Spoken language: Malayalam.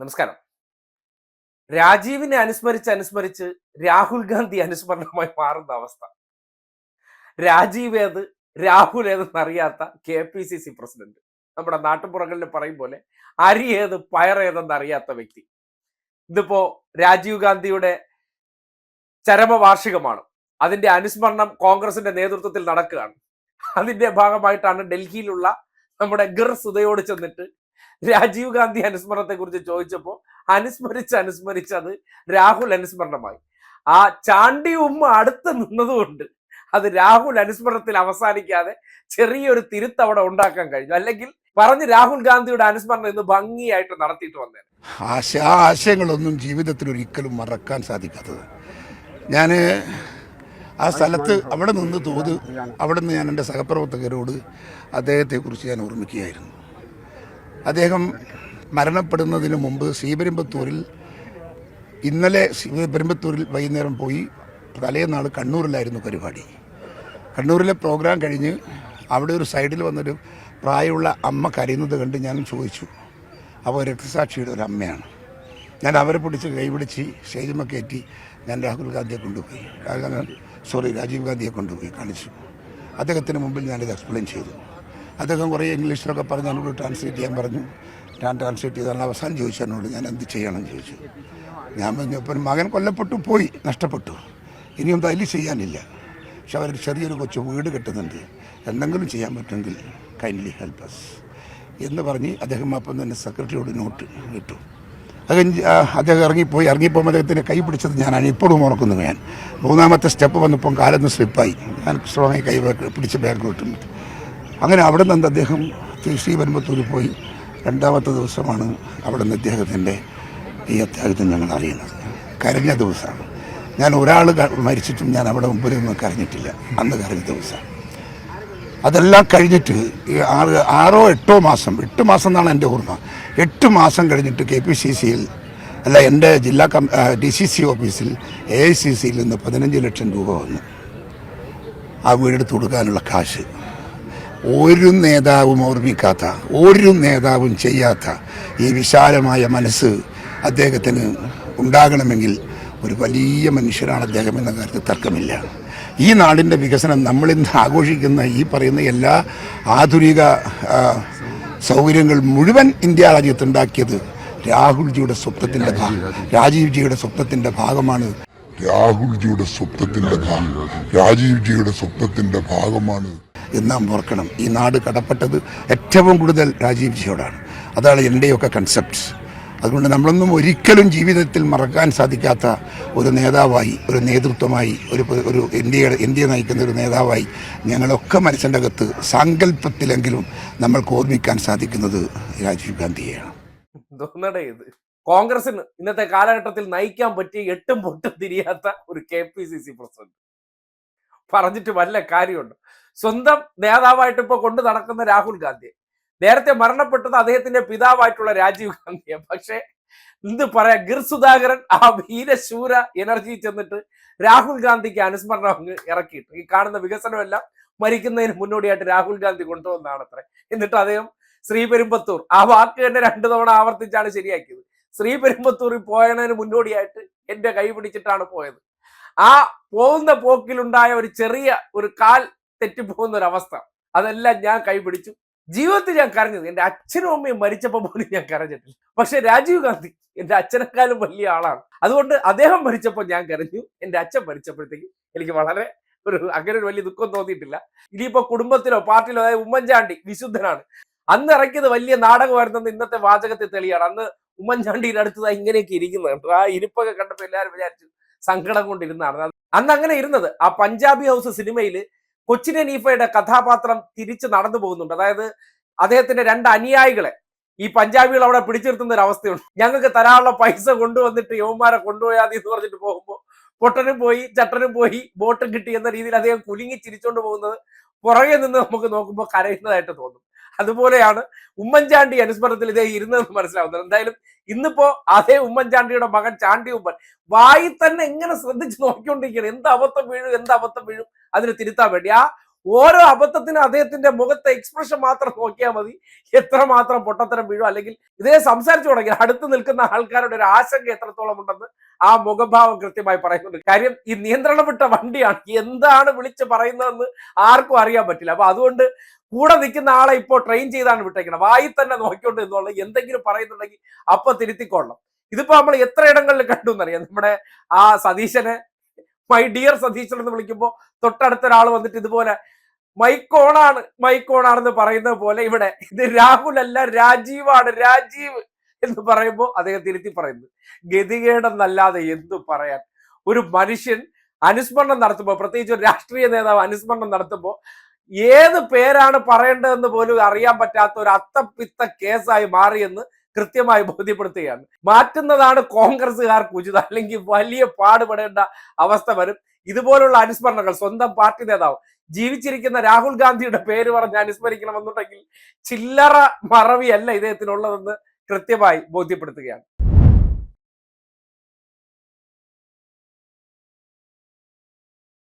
നമസ്കാരം. രാജീവിനെ അനുസ്മരിച്ച് അനുസ്മരിച്ച് രാഹുൽ ഗാന്ധി അനുസ്മരണമായി മാറുന്ന അവസ്ഥ. രാജീവ് ഏത് രാഹുൽ ഏതെന്ന് അറിയാത്ത K P C C president. നമ്മുടെ നാട്ടുപുറങ്ങളിൽ പറയും പോലെ അരി ഏത് പയർ ഏതെന്ന് അറിയാത്ത വ്യക്തി. ഇതിപ്പോ രാജീവ് ഗാന്ധിയുടെ ചരമവാർഷികമാണ്. അതിന്റെ അനുസ്മരണം കോൺഗ്രസിന്റെ നേതൃത്വത്തിൽ നടക്കുകയാണ്. അതിന്റെ ഭാഗമായിട്ടാണ് ഡൽഹിയിലുള്ള നമ്മുടെ ഗിർ സുധയോട് ചെന്നിട്ട് രാജീവ് ഗാന്ധി അനുസ്മരണത്തെ കുറിച്ച് ചോദിച്ചപ്പോൾ അനുസ്മരിച്ച് അനുസ്മരിച്ച് അത് രാഹുൽ അനുസ്മരണമായി. ആ ചാണ്ടി ഉമ്മ അടുത്ത് നിന്നതുകൊണ്ട് അത് രാഹുൽ അനുസ്മരണത്തിൽ അവസാനിക്കാതെ ചെറിയൊരു തിരുത്ത് അവിടെ ഉണ്ടാക്കാൻ കഴിഞ്ഞു. അല്ലെങ്കിൽ പറഞ്ഞ് രാഹുൽ ഗാന്ധിയുടെ അനുസ്മരണം ഇന്ന് ഭംഗിയായിട്ട് നടത്തിയിട്ട് വന്നേ ആശ ആ ആശയങ്ങളൊന്നും ജീവിതത്തിൽ ഒരിക്കലും മറക്കാൻ സാധിക്കാത്തത്. ഞാൻ ആ സ്ഥലത്ത് അവിടെ നിന്ന് തോത് അവിടെ നിന്ന് ഞാൻ എന്റെ സഹപ്രവർത്തകരോട് അദ്ദേഹത്തെക്കുറിച്ച് ഞാൻ ഓർമ്മിക്കുകയായിരുന്നു. അദ്ദേഹം മരണപ്പെടുന്നതിന് മുമ്പ് ശ്രീപെരുമ്പത്തൂരിൽ ഇന്നലെ ശ്രീപെരുമ്പത്തൂരിൽ വൈകുന്നേരം പോയി തലേന്നാൾ കണ്ണൂരിലായിരുന്നു പരിപാടി. കണ്ണൂരിലെ പ്രോഗ്രാം കഴിഞ്ഞ് അവിടെ ഒരു സൈഡിൽ വന്നൊരു പ്രായമുള്ള അമ്മ കരയുന്നത് കണ്ട് ഞാൻ ചോദിച്ചു അപ്പോൾ രക്തസാക്ഷിയുടെ ഒരു അമ്മയാണ്. ഞാൻ അവരെ പിടിച്ച് കൈപിടിച്ച് സ്റ്റേജിമ കയറ്റി ഞാൻ രാഹുൽ ഗാന്ധിയെ കൊണ്ടുപോയി. രാഹുൽ സോറി രാജീവ് ഗാന്ധിയെ കൊണ്ടുപോയി കാണിച്ചു. അദ്ദേഹത്തിന് മുമ്പിൽ ഞാനിത് എക്സ്പ്ലെയിൻ ചെയ്തു. അദ്ദേഹം കുറേ ഇംഗ്ലീഷിലൊക്കെ പറഞ്ഞ് എന്നോട് ട്രാൻസ്ലേറ്റ് ചെയ്യാൻ പറഞ്ഞു. ഞാൻ ട്രാൻസ്ലേറ്റ് ചെയ്താണ് അവസാനം ചോദിച്ചു എന്നോട് ഞാൻ എന്ത് ചെയ്യണം? ചോദിച്ചു. ഞാൻ പറഞ്ഞു ഇപ്പം മകൻ കൊല്ലപ്പെട്ടു പോയി നഷ്ടപ്പെട്ടു. ഇനിയും തല്ലി ചെയ്യാനില്ല. പക്ഷെ അവർ ചെറിയൊരു കൊച്ചു വീട് കെട്ടുന്നുണ്ട്. എന്തെങ്കിലും ചെയ്യാൻ പറ്റുമെങ്കിൽ കൈൻഡ്ലി ഹെൽപ്പ് അസ് എന്ന് പറഞ്ഞ് അദ്ദേഹം അപ്പം തന്നെ സെക്രട്ടറിയോട് നോട്ട് ഇട്ടു. അദ്ദേഹം അദ്ദേഹം ഇറങ്ങിപ്പോയി ഇറങ്ങിപ്പോകുമ്പോൾ അദ്ദേഹത്തിന്റെ കൈ പിടിച്ചത് ഞാനാണ്. ഇപ്പോഴും ഓർക്കുന്നു ഞാൻ. മൂന്നാമത്തെ സ്റ്റെപ്പ് വന്നപ്പം കാലൊന്ന് സ്ലിപ്പായി ഞാൻ സ്ട്രോങ്ങായി കൈ പിടിച്ച് ബാക്കിലോട്ട് ഇട്ടു. അങ്ങനെ അവിടെ നിന്ന് അദ്ദേഹം ശ്രീ വരുമ്പത്തൂരിൽ പോയി. രണ്ടാമത്തെ ദിവസമാണ് അവിടെ നിന്ന് അദ്ദേഹത്തിന്റെ ഈ അത്യാഹിതം ഞങ്ങൾ അറിയുന്നത്. കരഞ്ഞ ദിവസമാണ്. ഞാൻ ഒരാൾ മരിച്ചിട്ടും ഞാൻ അവിടെ മുമ്പിൽ നിന്ന് കരഞ്ഞിട്ടില്ല. അന്ന് കരഞ്ഞ ദിവസം. അതെല്ലാം കഴിഞ്ഞിട്ട് ആറ് ആറോ എട്ടോ മാസം എട്ട് മാസം എന്നാണ് എന്റെ ഓർമ്മ. എട്ട് മാസം കഴിഞ്ഞിട്ട് കെ പി സി സിയിൽ അല്ല എന്റെ ജില്ലാ കം ഡി സി സി ഓഫീസിൽ എ ഐ സി സിയിൽ നിന്ന് പതിനഞ്ച് ലക്ഷം രൂപ വന്നു. ആ വീടെടുത്ത് കൊടുക്കാനുള്ള കാശ്. ഒരു നേതാവും ഓർമ്മിക്കാത്ത ഒരു നേതാവും ചെയ്യാത്ത ഈ വിശാലമായ മനസ്സ് അദ്ദേഹത്തിന് ഉണ്ടാകണമെങ്കിൽ ഒരു വലിയ മനുഷ്യരാണ് അദ്ദേഹം എന്ന കാര്യത്തിൽ തർക്കമില്ല. ഈ നാടിന്റെ വികസനം നമ്മളിന്ന് ആഘോഷിക്കുന്ന ഈ പറയുന്ന എല്ലാ ആധുനിക സൗകര്യങ്ങൾ മുഴുവൻ ഇന്ത്യ രാജ്യത്തുണ്ടാക്കിയത് രാഹുൽജിയുടെ സ്വപ്നത്തിന്റെ രാജീവ്ജിയുടെ സ്വപ്നത്തിന്റെ ഭാഗമാണ്. രാഹുൽജിയുടെ സ്വപ്നത്തിന്റെ രാജീവ്ജിയുടെ സ്വപ്നത്തിന്റെ ഭാഗമാണ് എന്ന് നാം ഓർക്കണം. ഈ നാട് കടപ്പെട്ടത് ഏറ്റവും കൂടുതൽ രാജീവ് ജിയോടാണ്. അതാണ് എന്റെയൊക്കെ കൺസെപ്റ്റ്സ് അതുകൊണ്ട് നമ്മളൊന്നും ഒരിക്കലും ജീവിതത്തിൽ മറക്കാൻ സാധിക്കാത്ത ഒരു നേതാവായി ഒരു നേതൃത്വമായി ഒരു ഒരു ഇന്ത്യയുടെ ഇന്ത്യ നയിക്കുന്ന ഒരു നേതാവായി ഞങ്ങളൊക്കെ മനസ്സിന്റെ അകത്ത് സാങ്കല്പത്തിലെങ്കിലും നമ്മൾക്ക് ഓർമ്മിക്കാൻ സാധിക്കുന്നത് രാജീവ് ഗാന്ധിയെയാണ്. കോൺഗ്രസിന് ഇന്നത്തെ കാലഘട്ടത്തിൽ നയിക്കാൻ പറ്റിയ എട്ടും പൊട്ടും തിരിയാത്ത ഒരു K P C C president. പറഞ്ഞിട്ട് വല്ല കാര്യമുണ്ട്? സ്വന്തം നേതാവായിട്ട് ഇപ്പൊ കൊണ്ടു നടക്കുന്ന രാഹുൽ ഗാന്ധി. നേരത്തെ മരണപ്പെട്ടത് അദ്ദേഹത്തിന്റെ പിതാവായിട്ടുള്ള രാജീവ് ഗാന്ധിയെ പക്ഷേ എന്ത് പറയാ? ഗിർ സുധാകരൻ ആ വീരശൂര എനർജി ചെന്നിട്ട് രാഹുൽ ഗാന്ധിക്ക് അനുസ്മരണം അങ്ങ് ഇറക്കിയിട്ട്. ഈ കാണുന്ന വികസനമെല്ലാം മരിക്കുന്നതിന് മുന്നോടിയായിട്ട് രാഹുൽ ഗാന്ധി കൊണ്ടുവന്നാണ് അത്ര എന്നിട്ട് അദ്ദേഹം ശ്രീപെരുമ്പത്തൂർ ആ വാക്ക് തന്നെ രണ്ടു തവണ ആവർത്തിച്ചാണ് ശരിയാക്കിയത്. ശ്രീ ശ്രീപെരുമ്പത്തൂരിൽ പോയതിന് മുന്നോടിയായിട്ട് എന്റെ കൈ പിടിച്ചിട്ടാണ് പോയത്. ആ പോകുന്ന പോക്കിലുണ്ടായ ഒരു ചെറിയ ഒരു കാൽ തെറ്റിപ്പോകുന്ന അവസ്ഥ അതെല്ലാം ഞാൻ കൈപിടിച്ചു. ജീവിതത്തിൽ ഞാൻ കരഞ്ഞത്. എന്റെ അച്ഛനും അമ്മയും മരിച്ചപ്പോൾ പോലും ഞാൻ കരഞ്ഞിട്ടില്ല. പക്ഷെ രാജീവ് ഗാന്ധി എന്റെ അച്ഛനെക്കാളും വലിയ ആളാണ്. അതുകൊണ്ട് അദ്ദേഹം മരിച്ചപ്പോൾ ഞാൻ കരഞ്ഞു. എന്റെ അച്ഛൻ മരിച്ചപ്പോഴത്തേക്കും എനിക്ക് വളരെ ഒരു അങ്ങനെ ഒരു വലിയ ദുഃഖം തോന്നിയിട്ടില്ല. ഇനിയിപ്പോ കുടുംബത്തിലോ പാർട്ടിയിലോ അതായത് ഉമ്മൻചാണ്ടി വിശുദ്ധനാണ്. അന്ന് ഇറക്കിയത് വലിയ നാടകമായിരുന്നെന്ന് ഇന്നത്തെ വാചകത്തെ തെളിയാണ്. അന്ന് ഉമ്മൻചാണ്ടിയുടെ അടുത്ത് ഇങ്ങനെയൊക്കെ ഇരിക്കുന്നത്? ആ ഇരിപ്പൊക്കെ കണ്ടപ്പോൾ എല്ലാവരും വിചാരിച്ചു സങ്കടം കൊണ്ടിരുന്നതാണ്. അന്ന് അങ്ങനെ ഇരുന്നത്. ആ പഞ്ചാബി ഹൗസ് സിനിമയിൽ കൊച്ചിനെ അനീഫയുടെ കഥാപാത്രം തിരിച്ച് നടന്നു പോകുന്നുണ്ട്. അതായത് അദ്ദേഹത്തിന്റെ രണ്ട് അനുയായികളെ ഈ പഞ്ചാബികൾ അവിടെ പിടിച്ചിരുത്തുന്ന ഒരു അവസ്ഥയുണ്ട്. ഞങ്ങൾക്ക് തരാനുള്ള പൈസ കൊണ്ടുവന്നിട്ട് യവന്മാരെ കൊണ്ടുപോയാതി എന്ന് പറഞ്ഞിട്ട് പോകുമ്പോൾ പൊട്ടനും പോയി ചട്ടനും പോയി ബോട്ടും കിട്ടി എന്ന രീതിയിൽ അദ്ദേഹം കുലുങ്ങി ചിരിച്ചുകൊണ്ട് പോകുന്നത് പുറകെ നിന്ന് നമുക്ക് നോക്കുമ്പോൾ കരയുന്നതായിട്ട് തോന്നും. അതുപോലെയാണ് ഉമ്മൻചാണ്ടി അനുസ്മരണത്തിൽ ഇതേ ഇരുന്നതെന്ന് മനസ്സിലാവുന്നത്. എന്തായാലും ഇന്നിപ്പോ അതേ ഉമ്മൻചാണ്ടിയുടെ മകൻ ചാണ്ടി ഉമ്മൻ വായി തന്നെ എങ്ങനെ ശ്രദ്ധിച്ച് നോക്കിക്കൊണ്ടിരിക്കുകയാണ്. എന്ത് അബദ്ധം വീഴും എന്ത് അബദ്ധം വീഴും? അതിന് തിരുത്താൻ വേണ്ടി. ആ ഓരോ അബദ്ധത്തിനും അദ്ദേഹത്തിന്റെ മുഖത്തെ എക്സ്പ്രഷൻ മാത്രം നോക്കിയാൽ മതി. എത്രമാത്രം പൊട്ടത്തരം വീഴും. അല്ലെങ്കിൽ ഇതേ സംസാരിച്ചു തുടങ്ങി അടുത്ത് നിൽക്കുന്ന ആൾക്കാരുടെ ഒരു ആശങ്ക എത്രത്തോളം ഉണ്ടെന്ന് ആ മുഖഭാവം കൃത്യമായി പറയുന്നുണ്ട്. കാര്യം ഈ നിയന്ത്രണം വിട്ട വണ്ടിയാണ് എന്താണ് വിളിച്ച് പറയുന്നതെന്ന് ആർക്കും അറിയാൻ പറ്റില്ല. അപ്പൊ അതുകൊണ്ട് കൂടെ നിൽക്കുന്ന ആളെ ഇപ്പോൾ ട്രെയിൻ ചെയ്താണ് വിട്ടേക്കണം വായി തന്നെ നോക്കിക്കൊണ്ട് എന്നുള്ള എന്തെങ്കിലും പറയുന്നുണ്ടെങ്കിൽ അപ്പൊ തിരുത്തിക്കൊള്ളണം. ഇതിപ്പോ നമ്മൾ എത്ര ഇടങ്ങളിൽ കണ്ടു എന്നറിയാം. നമ്മുടെ ആ സതീശനെ മൈ ഡിയർ സതീശൻ എന്ന് വിളിക്കുമ്പോൾ തൊട്ടടുത്ത ഒരാൾ വന്നിട്ട് ഇതുപോലെ മൈക്കോണാണ് മൈക്കോണാണെന്ന് പറയുന്നത് പോലെ ഇവിടെ ഇത് രാഹുൽ അല്ല രാജീവാണ് രാജീവ് എന്ന് പറയുമ്പോൾ അദ്ദേഹം തിരുത്തി പറയുന്നു. ഗതികേടെന്നല്ലാതെ എന്തു പറയാൻ? ഒരു മനുഷ്യൻ അനുസ്മരണം നടത്തുമ്പോൾ പ്രത്യേകിച്ച് ഒരു രാഷ്ട്രീയ നേതാവ് അനുസ്മരണം നടത്തുമ്പോൾ ഏത് പേരാണ് പറയേണ്ടതെന്ന് പോലും അറിയാൻ പറ്റാത്ത ഒരു അത്തപ്പിത്ത കേസായി മാറിയെന്ന് കൃത്യമായി ബോധ്യപ്പെടുത്തുകയാണ്. മാറ്റുന്നതാണ് കോൺഗ്രസ്സുകാർക്ക് ഉചിതം. അല്ലെങ്കിൽ വലിയ പാടുപെടേണ്ട അവസ്ഥ വരും. ഇതുപോലുള്ള അനുസ്മരണങ്ങൾ സ്വന്തം പാർട്ടി നേതാവ് ജീവിച്ചിരിക്കുന്ന രാഹുൽ ഗാന്ധിയുടെ പേര് പറഞ്ഞ് അനുസ്മരിക്കണമെന്നുണ്ടെങ്കിൽ ചില്ലറ മറവിയല്ല ഇദ്ദേഹത്തിനുള്ളതെന്ന് കൃത്യമായി ബോധ്യപ്പെടുത്തുകയാണ്.